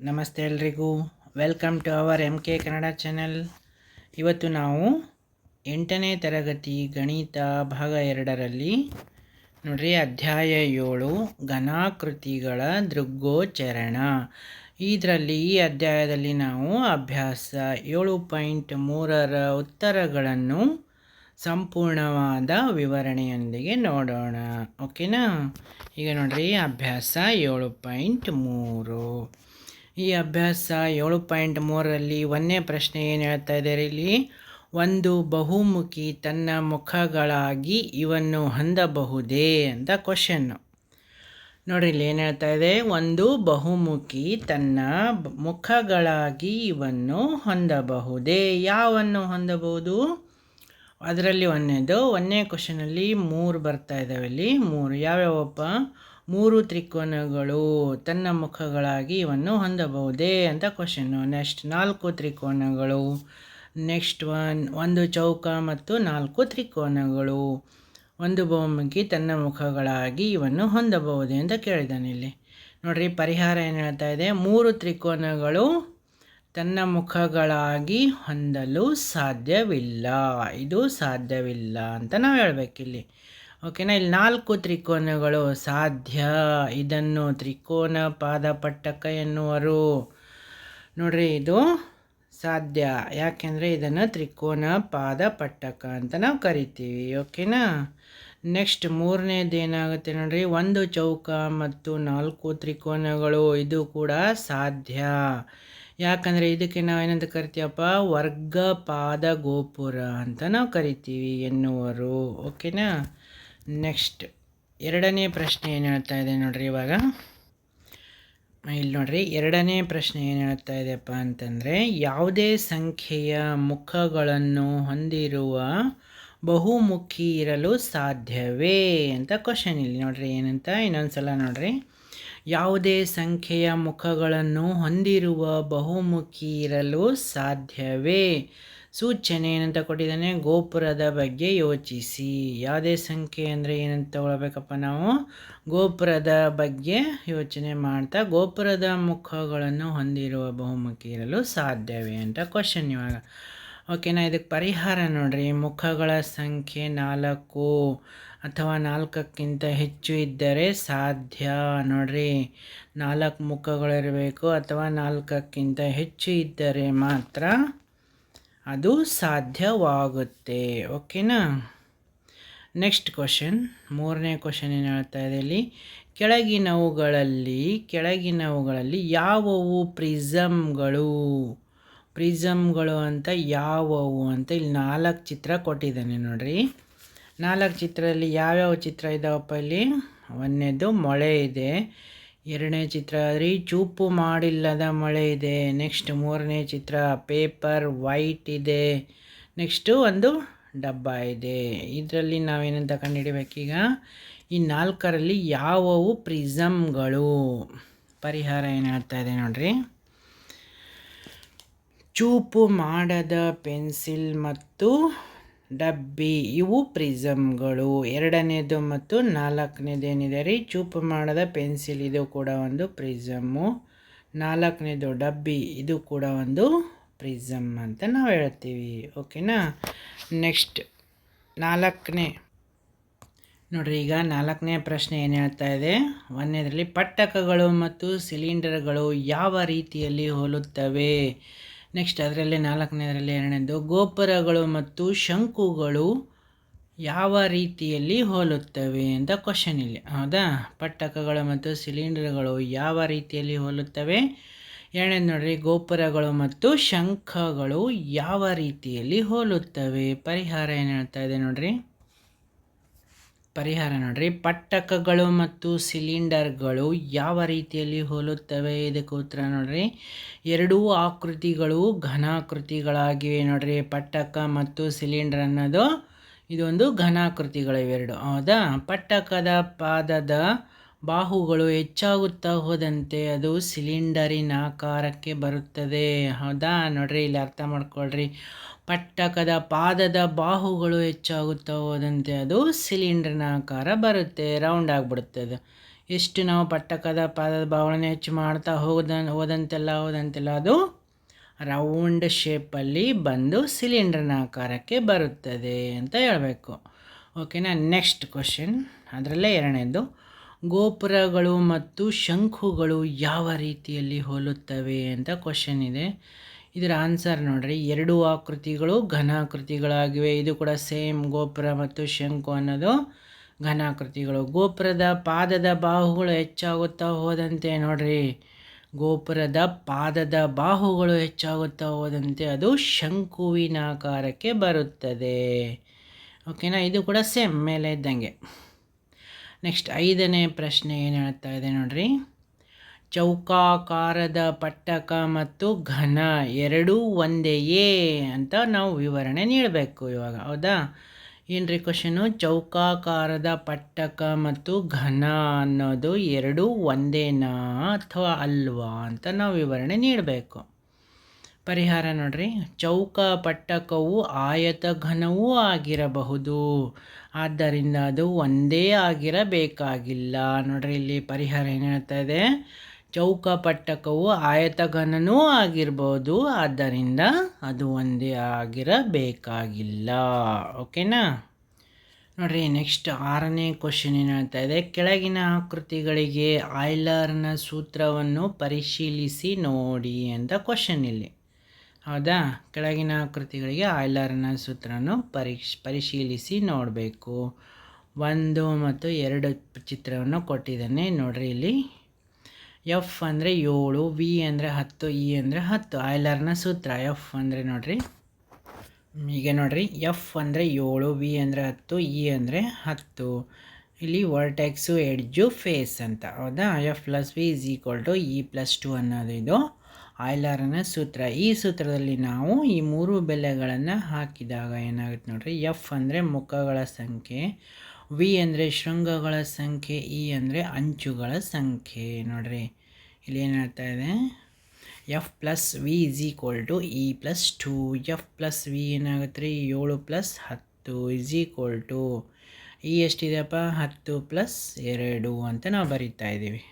ನಮಸ್ತೆ ಎಲ್ರಿಗೂ. Welcome to our M K Kannada channel ಇವತ್ತು ನಾವು ಎಂಟನೇ ತರಗತಿ ಗಣಿತ ಭಾಗ ಎರಡರಲ್ಲಿ ನೋಡ್ರಿ, ಅಧ್ಯಾಯ ಏಳು, ಘನಾಕೃತಿಗಳ ದೃಗ್ಗೋಚರಣ. ಇದರಲ್ಲಿ ಈ ಅಧ್ಯಾಯದಲ್ಲಿ ನಾವು ಅಭ್ಯಾಸ ಏಳು ಪಾಯಿಂಟ್ ಮೂರರ ಉತ್ತರಗಳನ್ನು ಸಂಪೂರ್ಣವಾದ ವಿವರಣೆಯೊಂದಿಗೆ ನೋಡೋಣ. ಓಕೆನಾ ಈಗ ನೋಡ್ರಿ, ಅಭ್ಯಾಸ ಏಳು ಪಾಯಿಂಟ್ ಮೂರು. ಈ ಅಭ್ಯಾಸ ಏಳು ಪಾಯಿಂಟ್ ಮೂರರಲ್ಲಿ ಒಂದನೇ ಪ್ರಶ್ನೆ ಏನು ಹೇಳ್ತಾ ಇದ್ದಾರೆ ಇಲ್ಲಿ? ಒಂದು ಬಹುಮುಖಿ ತನ್ನ ಮುಖಗಳಾಗಿ ಇವನ್ನು ಹೊಂದಬಹುದೇ ಅಂತ ಕ್ವಶನ್ನು ನೋಡಿ ಇಲ್ಲಿ ಏನು ಹೇಳ್ತಾ ಇದೆ? ಒಂದು ಬಹುಮುಖಿ ತನ್ನ ಮುಖಗಳಾಗಿ ಇವನ್ನು ಹೊಂದಬಹುದೇ? ಯಾವನ್ನು ಹೊಂದಬಹುದು? ಅದರಲ್ಲಿ ಒಂದನೇದು ಒಂದನೇ ಕ್ವಶನಲ್ಲಿ ಮೂರು ಬರ್ತಾ ಇದ್ದಾವೆ ಇಲ್ಲಿ. ಮೂರು ಯಾವ್ಯಾವಪ್ಪ? ಮೂರು ತ್ರಿಕೋನಗಳು ತನ್ನ ಮುಖಗಳಾಗಿ ಇವನ್ನು ಹೊಂದಬಹುದೇ ಅಂತ ಕ್ವಶನ್ನು ನೆಕ್ಸ್ಟ್ ನಾಲ್ಕು ತ್ರಿಕೋನಗಳು. ನೆಕ್ಸ್ಟ್ ಒನ್ ಒಂದು ಚೌಕ ಮತ್ತು ನಾಲ್ಕು ತ್ರಿಕೋನಗಳು. ಒಂದು ಬಹುಮುಖಿ ತನ್ನ ಮುಖಗಳಾಗಿ ಇವನ್ನು ಹೊಂದಬಹುದೇ ಅಂತ ಕೇಳಿದಾನೆ ಇಲ್ಲಿ. ನೋಡ್ರಿ, ಪರಿಹಾರ ಏನು ಹೇಳ್ತಾ ಇದೆ? ಮೂರು ತ್ರಿಕೋನಗಳು ತನ್ನ ಮುಖಗಳಾಗಿ ಹೊಂದಲು ಸಾಧ್ಯವಿಲ್ಲ. ಇದು ಸಾಧ್ಯವಿಲ್ಲ ಅಂತ ನಾವು ಹೇಳ್ಬೇಕಿಲ್ಲಿ. ಓಕೆನಾ ಇಲ್ಲಿ ನಾಲ್ಕು ತ್ರಿಕೋನಗಳು ಸಾಧ್ಯ. ಇದನ್ನು ತ್ರಿಕೋನ ಪಾದಪಟ್ಟಕ ಎನ್ನುವರು. ನೋಡ್ರಿ, ಇದು ಸಾಧ್ಯ. ಯಾಕೆಂದರೆ ಇದನ್ನು ತ್ರಿಕೋನ ಪಾದಪಟ್ಟಕ ಅಂತ ನಾವು ಕರಿತೀವಿ. ಓಕೆನಾ ನೆಕ್ಸ್ಟ್ ಮೂರನೇದು ಏನಾಗುತ್ತೆ ನೋಡ್ರಿ? ಒಂದು ಚೌಕ ಮತ್ತು ನಾಲ್ಕು ತ್ರಿಕೋನಗಳು, ಇದು ಕೂಡ ಸಾಧ್ಯ. ಯಾಕಂದರೆ ಇದಕ್ಕೆ ನಾವು ಏನಂತ ಕರಿತೀವಪ್ಪ? ವರ್ಗ ಪಾದ ಗೋಪುರ ಅಂತ ನಾವು ಕರಿತೀವಿ ಎನ್ನುವರು. ಓಕೆನಾ ನೆಕ್ಸ್ಟ್ ಎರಡನೇ ಪ್ರಶ್ನೆ ಏನು ಹೇಳ್ತಾ ಇದೆ ನೋಡ್ರಿ ಇವಾಗ? ಇಲ್ಲಿ ನೋಡ್ರಿ, ಎರಡನೇ ಪ್ರಶ್ನೆ ಏನು ಹೇಳ್ತಾ ಇದೆಯಪ್ಪ ಅಂತಂದರೆ, ಯಾವುದೇ ಸಂಖ್ಯೆಯ ಮುಖಗಳನ್ನು ಹೊಂದಿರುವ ಬಹುಮುಖಿ ಇರಲು ಸಾಧ್ಯವೇ ಅಂತ ಕ್ವಶನ್ ಇಲ್ಲಿ ನೋಡ್ರಿ, ಏನಂತ? ಇನ್ನೊಂದು ಸಲ ನೋಡ್ರಿ. ಯಾವುದೇ ಸಂಖ್ಯೆಯ ಮುಖಗಳನ್ನು ಹೊಂದಿರುವ ಬಹುಮುಖಿ ಇರಲು ಸಾಧ್ಯವೇ? ಸೂಚನೆ ಏನಂತ ಕೊಟ್ಟಿದ್ದಾನೆ? ಗೋಪುರದ ಬಗ್ಗೆ ಯೋಚಿಸಿ. ಯಾವುದೇ ಸಂಖ್ಯೆ ಅಂದರೆ ಏನಂತ ತಗೊಳ್ಬೇಕಪ್ಪ ನಾವು? ಗೋಪುರದ ಬಗ್ಗೆ ಯೋಚನೆ ಮಾಡ್ತಾ, ಗೋಪುರದ ಮುಖಗಳನ್ನು ಹೊಂದಿರುವ ಬಹುಮುಖಿ ಇರಲು ಸಾಧ್ಯವೇ ಅಂತ ಕ್ವಶನ್ ಇವಾಗ. ಓಕೆನಾ ಇದಕ್ಕೆ ಪರಿಹಾರ ನೋಡ್ರಿ. ಮುಖಗಳ ಸಂಖ್ಯೆ ನಾಲ್ಕು ಅಥವಾ ನಾಲ್ಕಕ್ಕಿಂತ ಹೆಚ್ಚು ಇದ್ದರೆ ಸಾಧ್ಯ ನೋಡ್ರಿ. ನಾಲ್ಕು ಮುಖಗಳಿರಬೇಕು ಅಥವಾ ನಾಲ್ಕಕ್ಕಿಂತ ಹೆಚ್ಚು ಇದ್ದರೆ ಮಾತ್ರ ಅದು ಸಾಧ್ಯವಾಗುತ್ತೆ, ಓಕೆನಾ? ನೆಕ್ಸ್ಟ್ ಕ್ವಶನ್ ಮೂರನೇ ಕ್ವಶನ್ ಏನು ಹೇಳ್ತಾ ಇದೆ ಇಲ್ಲಿ? ಕೆಳಗಿನವುಗಳಲ್ಲಿ ಕೆಳಗಿನವುಗಳಲ್ಲಿ ಯಾವುವು ಪ್ರಿಸಮ್ಗಳು? ಪ್ರಿಸಮ್ಗಳು ಅಂತ ಯಾವುವು ಅಂತ ಇಲ್ಲಿ ನಾಲ್ಕು ಚಿತ್ರ ಕೊಟ್ಟಿದ್ದಾನೆ ನೋಡಿರಿ. ನಾಲ್ಕು ಚಿತ್ರದಲ್ಲಿ ಯಾವ್ಯಾವ ಚಿತ್ರ ಇದ್ದಾವಪ್ಪ ಇಲ್ಲಿ? ಒಂದನೇದು ಮೊಳೆ ಇದೆ. ಎರಡನೇ ಚಿತ್ರ ಚೂಪು ಮಾಡಿಲ್ಲದ ಮಳೆ ಇದೆ. ನೆಕ್ಸ್ಟ್ ಮೂರನೇ ಚಿತ್ರ, ಪೇಪರ್ ವೈಟ್ ಇದೆ. ನೆಕ್ಸ್ಟು ಒಂದು ಡಬ್ಬ ಇದೆ. ಇದರಲ್ಲಿ ನಾವೇನಂತ ಕಂಡುಹಿಡಬೇಕೀಗ? ಈ ನಾಲ್ಕರಲ್ಲಿ ಯಾವವು ಪ್ರಿಸಮ್ಗಳು? ಪರಿಹಾರ ಏನು ಹೇಳ್ತಾ ಇದೆ ನೋಡ್ರಿ. ಚೂಪು ಮಾಡದ ಪೆನ್ಸಿಲ್ ಮತ್ತು ಡಬ್ಬಿ. ಇವು ಪ್ರಿಸಮ್ಗಳು. ಎರಡನೇದು ಮತ್ತು ನಾಲ್ಕನೇದು ಏನಿದೆ ರೀ? ಚೂಪು ಮಾಡದ ಪೆನ್ಸಿಲ್, ಇದು ಕೂಡ ಒಂದು ಪ್ರಿಸಮ್ಮು. ನಾಲ್ಕನೇದು ಡಬ್ಬಿ, ಇದು ಕೂಡ ಒಂದು ಪ್ರಿಸಮ್ ಅಂತ ನಾವು ಹೇಳ್ತೀವಿ. ಓಕೆನಾ? ನೆಕ್ಸ್ಟ್, ನಾಲ್ಕನೇ. ನೋಡ್ರಿ, ಈಗ ನಾಲ್ಕನೇ ಪ್ರಶ್ನೆ ಏನು ಹೇಳ್ತಾ ಇದೆ? ಒಂದನೇದರಲ್ಲಿ ಪಟ್ಟಕಗಳು ಮತ್ತು ಸಿಲಿಂಡರ್ಗಳು ಯಾವ ರೀತಿಯಲ್ಲಿ ಹೋಲುತ್ತವೆ? ನೆಕ್ಸ್ಟ್ ಅದರಲ್ಲಿ ನಾಲ್ಕನೇದರಲ್ಲಿ ಎರಡನೇದು ಗೋಪುರಗಳು ಮತ್ತು ಶಂಕುಗಳು ಯಾವ ರೀತಿಯಲ್ಲಿ ಹೋಲುತ್ತವೆ ಅಂತ ಕ್ವಶನ್ ಇಲ್ಲಿ. ಹೌದಾ? ಪಟ್ಟಕಗಳು ಮತ್ತು ಸಿಲಿಂಡರ್ಗಳು ಯಾವ ರೀತಿಯಲ್ಲಿ ಹೋಲುತ್ತವೆ? ಎರಡನೇದು ನೋಡ್ರಿ, ಗೋಪುರಗಳು ಮತ್ತು ಶಂಖಗಳು ಯಾವ ರೀತಿಯಲ್ಲಿ ಹೋಲುತ್ತವೆ? ಪರಿಹಾರ ಏನು ಹೇಳ್ತಾ ಇದೆ ನೋಡ್ರಿ? ಪರಿಹಾರ ನೋಡ್ರಿ. ಪಟ್ಟಕಗಳು ಮತ್ತು ಸಿಲಿಂಡರ್ಗಳು ಯಾವ ರೀತಿಯಲ್ಲಿ ಹೋಲುತ್ತವೆ? ಇದಕ್ಕೆ ಉತ್ತರ ನೋಡ್ರಿ. ಎರಡೂ ಆಕೃತಿಗಳು ಘನಾಕೃತಿಗಳಾಗಿವೆ ನೋಡ್ರಿ. ಪಟ್ಟಕ ಮತ್ತು ಸಿಲಿಂಡರ್ ಅನ್ನೋದು, ಇದೊಂದು ಘನಾಕೃತಿಗಳು ಇವೆರಡು ಹೌದಾ? ಪಟ್ಟಕದ ಪಾದದ ಬಾಹುಗಳು ಹೆಚ್ಚಾಗುತ್ತಾ ಹೋದಂತೆ ಅದು ಸಿಲಿಂಡರಿನ ಆಕಾರಕ್ಕೆ ಬರುತ್ತದೆ. ಹೌದಾ? ನೋಡ್ರಿ, ಇಲ್ಲಿ ಅರ್ಥ ಮಾಡ್ಕೊಳ್ರಿ. ಪಟ್ಟಕದ ಪಾದದ ಬಾಹುಗಳು ಹೆಚ್ಚಾಗುತ್ತಾ ಹೋದಂತೆ ಅದು ಸಿಲಿಂಡರ್ನ ಆಕಾರ ಬರುತ್ತೆ ರೌಂಡ್ ಅದು ಎಷ್ಟು ನಾವು ಪಟ್ಟಕದ ಪಾದದ ಬಾಹುಗಳನ್ನು ಹೆಚ್ಚು ಮಾಡ್ತಾ ಹೋದ, ಹೋದಂತೆಲ್ಲ ಹೋದಂತೆಲ್ಲ ಅದು ರೌಂಡ್ ಶೇಪಲ್ಲಿ ಬಂದು ಸಿಲಿಂಡರ್ನ ಆಕಾರಕ್ಕೆ ಬರುತ್ತದೆ ಅಂತ ಹೇಳಬೇಕು. ಓಕೆನಾ ನೆಕ್ಸ್ಟ್ ಕ್ವಶನ್ ಅದರಲ್ಲೇ ಎರಡನೇದು. ಗೋಪುರಗಳು ಮತ್ತು ಶಂಖುಗಳು ಯಾವ ರೀತಿಯಲ್ಲಿ ಹೋಲುತ್ತವೆ ಅಂತ ಕ್ವಶನ್ ಇದೆ. ಇದರ ಆನ್ಸರ್ ನೋಡ್ರಿ. ಎರಡು ಆಕೃತಿಗಳು ಘನಾಕೃತಿಗಳಾಗಿವೆ. ಇದು ಕೂಡ ಸೇಮ್ ಗೋಪುರ ಮತ್ತು ಶಂಕು ಅನ್ನೋದು ಘನಾಕೃತಿಗಳು. ಗೋಪುರದ ಪಾದದ ಬಾಹುಗಳು ಹೆಚ್ಚಾಗುತ್ತಾ ಹೋದಂತೆ ನೋಡ್ರಿ. ಗೋಪುರದ ಪಾದದ ಬಾಹುಗಳು ಹೆಚ್ಚಾಗುತ್ತಾ ಹೋದಂತೆ ಅದು ಶಂಕುವಿನ ಆಕಾರಕ್ಕೆ ಬರುತ್ತದೆ. ಓಕೆನಾ ಇದು ಕೂಡ ಸೇಮ್ ಮೇಲೆ ಇದ್ದಂಗೆ. ನೆಕ್ಸ್ಟ್ ಐದನೇ ಪ್ರಶ್ನೆ ಏನು ಹೇಳ್ತಾ ಇದೆ ನೋಡ್ರಿ. ಚೌಕಾಕಾರದ ಪಟ್ಟಕ ಮತ್ತು ಘನ ಎರಡೂ ಒಂದೆಯೇ ಅಂತ ನಾವು ವಿವರಣೆ ನೀಡಬೇಕು ಇವಾಗ, ಹೌದಾ? ಏನು ರೀ ಕ್ವಶನು ಚೌಕಾಕಾರದ ಪಟ್ಟಕ ಮತ್ತು ಘನ ಅನ್ನೋದು ಎರಡೂ ಒಂದೇನಾ ಅಥವಾ ಅಲ್ವಾ ಅಂತ ನಾವು ವಿವರಣೆ ನೀಡಬೇಕು. ಪರಿಹಾರ ನೋಡ್ರಿ. ಚೌಕ ಪಟ್ಟಕವು ಆಯತ ಘನವೂ ಆಗಿರಬಹುದು. ಆದ್ದರಿಂದ ಅದು ಒಂದೇ ಆಗಿರಬೇಕಾಗಿಲ್ಲ. ನೋಡ್ರಿ ಇಲ್ಲಿ ಪರಿಹಾರ ಏನು ಹೇಳ್ತಾ ಇದೆ? ಚೌಕ ಪಟ್ಟಕವು ಆಯತಘನನೂ ಆಗಿರ್ಬೋದು ಆದ್ದರಿಂದ ಅದು ಒಂದೇ ಆಗಿರಬೇಕಾಗಿಲ್ಲ. ಓಕೆನಾ? ನೋಡ್ರಿ ನೆಕ್ಸ್ಟ್ ಆರನೇ ಕ್ವಶನ್ ಏನು ಹೇಳ್ತಾ ಇದೆ? ಕೆಳಗಿನ ಆಕೃತಿಗಳಿಗೆ ಆಯ್ಲರ್ನ ಸೂತ್ರವನ್ನು ಪರಿಶೀಲಿಸಿ ನೋಡಿ ಅಂತ ಕ್ವಶನ್ ಇಲ್ಲಿ. ಹೌದಾ? ಕೆಳಗಿನ ಕೃತಿಗಳಿಗೆ ಆಯ್ಲರ್ನ ಸೂತ್ರವನ್ನು ಪರೀಕ್ಷ, ಪರಿಶೀಲಿಸಿ ನೋಡಬೇಕು. ಒಂದು ಮತ್ತು ಎರಡು ಚಿತ್ರವನ್ನು ಕೊಟ್ಟಿದ್ದಾನೆ. ನೋಡಿರಿ ಇಲ್ಲಿ. ಎಫ್ ಅಂದರೆ ಏಳು, ವಿ ಅಂದರೆ ಹತ್ತು, ಇ ಅಂದರೆ ಹತ್ತು. ಆಯ್ಲರ್ನ ಸೂತ್ರ ಎಫ್ ಅಂದರೆ ನೋಡಿರಿ. ಈಗ ನೋಡಿರಿ. ಎಫ್ ಅಂದರೆ ಏಳು, ವಿ ಅಂದರೆ ಹತ್ತು, ಇ ಅಂದರೆ ಹತ್ತು. ಇಲ್ಲಿ ವರ್ಟೆಕ್ಸು ಎಡ್ಜು ಫೇಸ್ ಅಂತ. ಹೌದಾ? F plus V is equal to E plus two ಅನ್ನೋದು ಇದು. ಆಯ್ಲರ್ನ ಸೂತ್ರ. ಈ ಸೂತ್ರದಲ್ಲಿ ನಾವು ಈ ಮೂರು ಬೆಲೆಗಳನ್ನು ಹಾಕಿದಾಗ ಏನಾಗುತ್ತೆ ನೋಡ್ರಿ ಎಫ್ ಅಂದರೆ ಮುಖಗಳ ಸಂಖ್ಯೆ ವಿ ಅಂದರೆ ಶೃಂಗಗಳ ಸಂಖ್ಯೆ ಇ ಅಂದರೆ ಅಂಚುಗಳ ಸಂಖ್ಯೆ. ನೋಡ್ರಿ, ಇಲ್ಲಿ ಏನಾಗ್ತಾ ಇದೆ? F plus V is equal to E plus two F plus V ಏನಾಗುತ್ತೆ? ರೀ ಏಳು ಪ್ಲಸ್ ಹತ್ತು ಇಸ್ ಈಕ್ವಲ್ ಟು ಇ ಎಷ್ಟಿದೆಯಪ್ಪ? ಹತ್ತು ಪ್ಲಸ್ ಎರಡು ಅಂತ ನಾವು ಬರೀತಾ ಇದ್ದೀವಿ.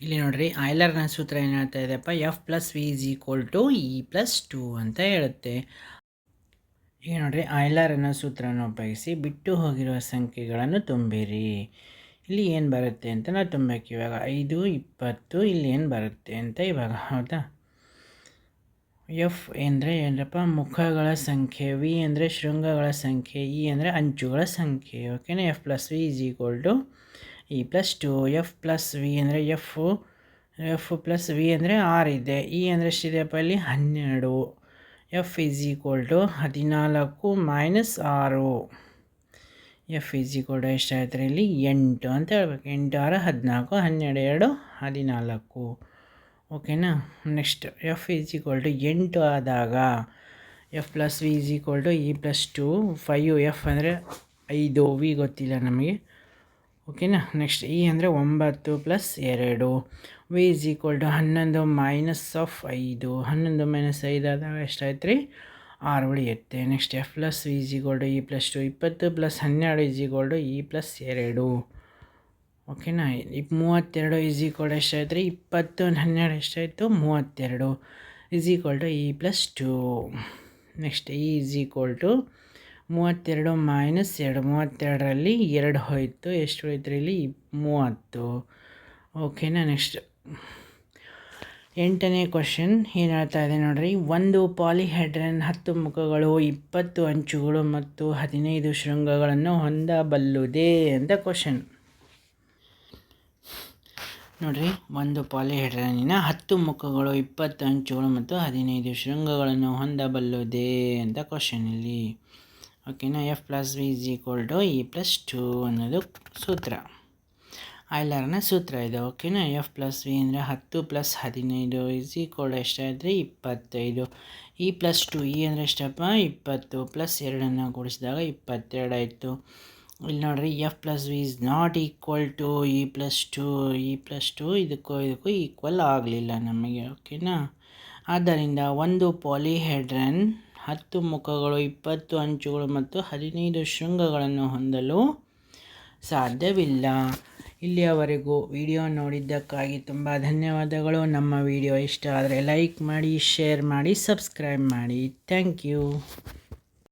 ಇಲ್ಲಿ ನೋಡ್ರಿ ಆಯ್ಲರ್ನ ಸೂತ್ರ ಏನು ಹೇಳ್ತಾ ಇದೆಯಪ್ಪ F plus V is equal to E plus two ಅಂತ ಹೇಳುತ್ತೆ. ಈಗ ನೋಡಿರಿ, ಆಯ್ಲರ್ ಅನ್ನೋ ಸೂತ್ರವನ್ನು ಉಪಯೋಗಿಸಿ ಬಿಟ್ಟು ಹೋಗಿರುವ ಸಂಖ್ಯೆಗಳನ್ನು ತುಂಬಿರಿ. ಇಲ್ಲಿ ಏನು ಬರುತ್ತೆ ಅಂತ ನಾವು ತುಂಬಬೇಕು. ಇವಾಗ ಐದು, ಇಪ್ಪತ್ತು, ಇಲ್ಲಿ ಏನು ಬರುತ್ತೆ ಅಂತ ಇವಾಗ, ಹೌದಾ? ಎಫ್ ಅಂದರೆ ಏನಪ್ಪ ಮುಖಗಳ ಸಂಖ್ಯೆ ವಿ ಅಂದರೆ ಶೃಂಗಗಳ ಸಂಖ್ಯೆ ಇ ಅಂದರೆ ಅಂಚುಗಳ ಸಂಖ್ಯೆ. ಓಕೆನಾ F plus V is equal to E plus two, F plus V ಅಂದರೆ ಎಫು, ಎಫ್ ಪ್ಲಸ್ ವಿ ಅಂದರೆ ಆರು ಇದೆ. ಇ ಅಂದರೆ ಎಷ್ಟಿದೆಯಪ್ಪ ಇಲ್ಲಿ ಹನ್ನೆರಡು, ಎಫ್ ಈಸ್ ಈಕ್ವಲ್ ಟು ಹದಿನಾಲ್ಕು ಮೈನಸ್ ಆರು. ಎಫ್ ಈಸ್ ಈಕ್ವಲ್ ಟು ಎಷ್ಟಾಯ್ತಾರೆ ಇಲ್ಲಿ? ಎಂಟು ಅಂತ ಹೇಳ್ಬೇಕು. ಎಂಟು ಆರು, ಹದಿನಾಲ್ಕು, ಹನ್ನೆರಡು, ಎರಡು, ಹದಿನಾಲ್ಕು. ಓಕೆನಾ? Next F is equal to ಎಂಟು ಆದಾಗ F plus V is equal to E plus two, five, F ಅಂದರೆ ಐದು, ವಿ ಗೊತ್ತಿಲ್ಲ ನಮಗೆ. ಓಕೆನಾ? ನೆಕ್ಸ್ಟ್ ಇ ಅಂದರೆ ಒಂಬತ್ತು ಪ್ಲಸ್ ಎರಡು. ವಿ ಇಸ್ ಈಕ್ವಲ್ ಟು ಹನ್ನೊಂದು ಮೈನಸ್ ಆಫ್ ಐದು. ಹನ್ನೊಂದು ಮೈನಸ್ ಐದು ಆದಾಗ ಎಷ್ಟಾಯ್ತು ರೀ ಆರು ಉಳಿಯುತ್ತೆ. Next F plus V is equal to E plus two ಇಪ್ಪತ್ತು ಪ್ಲಸ್ ಹನ್ನೆರಡು is equal to E plus ಎರಡು. ಓಕೆನಾ? ಇಪ್ ಮೂವತ್ತೆರಡು ಇಸ್ ಈಕ್ವಲ್ ಎಷ್ಟಾಯ್ತು ರೀ ಇಪ್ಪತ್ತು ಹನ್ನೆರಡು ಎಷ್ಟಾಯಿತು? ಮೂವತ್ತೆರಡು is equal to E plus two next E is equal to ಮೂವತ್ತೆರಡು ಮೈನಸ್ ಎರಡು, ಮೂವತ್ತೆರಡರಲ್ಲಿ ಎರಡು ಹೋಯಿತು. ಎಷ್ಟು ಹೋಯ್ತು ಇಲ್ಲಿ? ಮೂವತ್ತು. ಓಕೆನಾ ನೆಕ್ಸ್ಟ್ ಎಂಟನೇ ಕ್ವಶನ್ ಏನು ಹೇಳ್ತಾ ಇದೆ ನೋಡಿರಿ? ಒಂದು ಪಾಲಿಹೆಡ್ರನ್ ಹತ್ತು ಮುಖಗಳು, ಇಪ್ಪತ್ತು ಅಂಚುಗಳು ಮತ್ತು ಹದಿನೈದು ಶೃಂಗಗಳನ್ನು ಹೊಂದಬಲ್ಲುದೇ ಅಂತ ಕ್ವಶನ್ ನೋಡಿರಿ, ಒಂದು ಪಾಲಿಹೆಡ್ರನಿನ ಹತ್ತು ಮುಖಗಳು, ಇಪ್ಪತ್ತು ಅಂಚುಗಳು ಮತ್ತು ಹದಿನೈದು ಶೃಂಗಗಳನ್ನು ಹೊಂದಬಲ್ಲುದೇ ಅಂತ ಕ್ವಶನ್ ಇಲ್ಲಿ. ಓಕೆನಾ F plus V is equal to E plus two ಅನ್ನೋದು ಸೂತ್ರ. ಆಯ್ಲರ್ನ ಸೂತ್ರ ಇದೆ. ಓಕೆನಾ ಎಫ್ ಪ್ಲಸ್ ವಿ ಅಂದರೆ ಹತ್ತು ಪ್ಲಸ್ ಹದಿನೈದು ಇಸ್ ಈಕ್ವಲ್ ಎಷ್ಟಾದರೆ ಇಪ್ಪತ್ತೈದು. ಇ ಪ್ಲಸ್ ಟು ಇ ಅಂದರೆ ಎಷ್ಟಪ್ಪ? ಇಪ್ಪತ್ತು ಪ್ಲಸ್ ಎರಡನ್ನು ಕೂಡಿಸಿದಾಗ ಇಪ್ಪತ್ತೆರಡು ಆಯಿತು. ಇಲ್ಲಿ ನೋಡ್ರಿ F plus V is not equal to E plus two E plus two ಇದಕ್ಕೂ ಇದಕ್ಕೂ ಈಕ್ವಲ್ ಆಗಲಿಲ್ಲ ನಮಗೆ. ಓಕೆನಾ ಆದ್ದರಿಂದ ಒಂದು ಪಾಲಿಹೆಡ್ರನ್ ಹತ್ತು ಮುಖಗಳು, ಇಪ್ಪತ್ತು ಅಂಚುಗಳು ಮತ್ತು ಹದಿನೈದು ಶೃಂಗಗಳನ್ನು ಹೊಂದಲು ಸಾಧ್ಯವಿಲ್ಲ. ಇಲ್ಲಿಯವರೆಗೂ ವಿಡಿಯೋ ನೋಡಿದ್ದಕ್ಕಾಗಿ ತುಂಬ ಧನ್ಯವಾದಗಳು. ನಮ್ಮ ವಿಡಿಯೋ ಇಷ್ಟ ಆದರೆ ಲೈಕ್ ಮಾಡಿ, ಶೇರ್ ಮಾಡಿ, ಸಬ್ಸ್ಕ್ರೈಬ್ ಮಾಡಿ. Thank you.